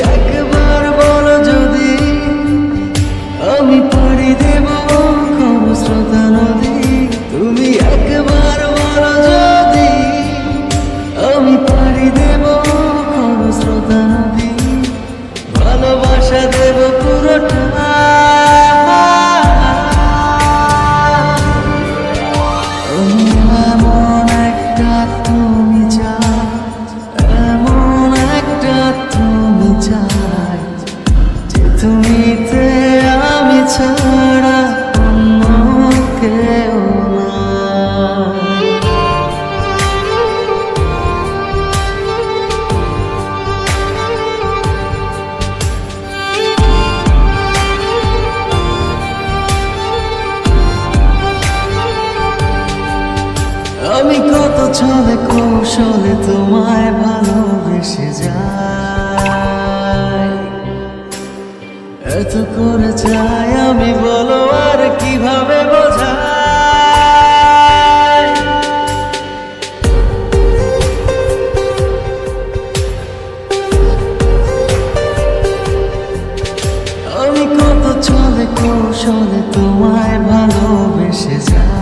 якобы তুমিতে আমি ছাড়া অন্য কেউ না আমি কত ছলে কৌশলে তোমায় ভালোবেসে যায় এত করে চাই আমি বলো আর কীভাবে বোঝাই? আমি কত চলে কৌশলে তোমায় ভালোবেসে যাই।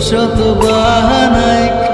শত বাহানায়